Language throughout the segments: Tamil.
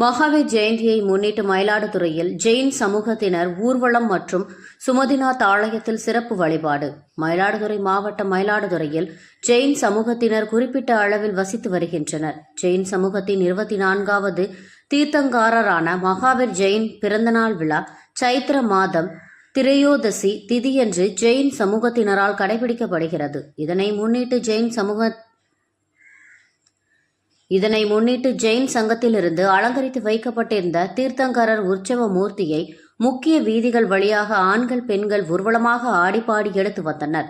மகாவீர் ஜெயந்தியை முன்னிட்டு மயிலாடுதுறையில் ஜெயின் சமூகத்தினர் ஊர்வலம் மற்றும் சுமதிநாத் ஆலயத்தில் சிறப்பு வழிபாடு. மயிலாடுதுறை மாவட்டம் மயிலாடுதுறையில் ஜெயின் சமூகத்தினர் குறிப்பிட்ட அளவில் வசித்து வருகின்றனர். ஜெயின் சமூகத்தின் இருபத்தி நான்காவது தீர்த்தங்காரரான மகாவீர் ஜெயின் பிறந்தநாள் விழா சைத்திர மாதம் திரையோதசி திதியன்று ஜெயின் சமூகத்தினரால் கடைபிடிக்கப்படுகிறது. இதனை முன்னிட்டு ஜெயின் சமூக இதனை முன்னிட்டு ஜெயின் சங்கத்திலிருந்து அலங்கரித்து வைக்கப்பட்டிருந்த தீர்த்தங்கரர் உற்சவ மூர்த்தியை முக்கிய வீதிகள் வழியாக ஆண்கள் பெண்கள் ஊர்வலமாக ஆடிப்பாடி எடுத்து வந்தனர்.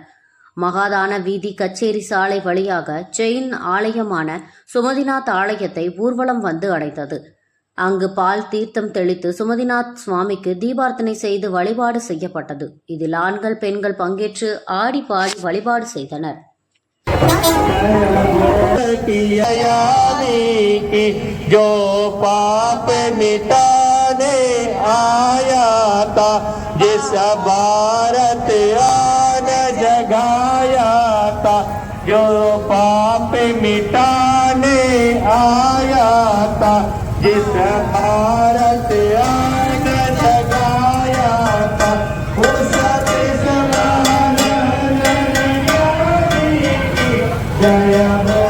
மகாதான வீதி கச்சேரி சாலை வழியாக ஜெயின் ஆலயமான சுமதிநாத் ஆலயத்தை ஊர்வலம் வந்து அடைந்தது. அங்கு பால் தீர்த்தம் தெளித்து சுமதிநாத் சுவாமிக்கு தீபார்த்தனை செய்து வழிபாடு செய்யப்பட்டது. இதில் ஆண்கள் பெண்கள் பங்கேற்று ஆடி பாடி வழிபாடு செய்தனர். जो पाप मिटाने आया था, जिस भारत आन जगाया था, जो पाप मिटाने आया था, जिस भारत yeah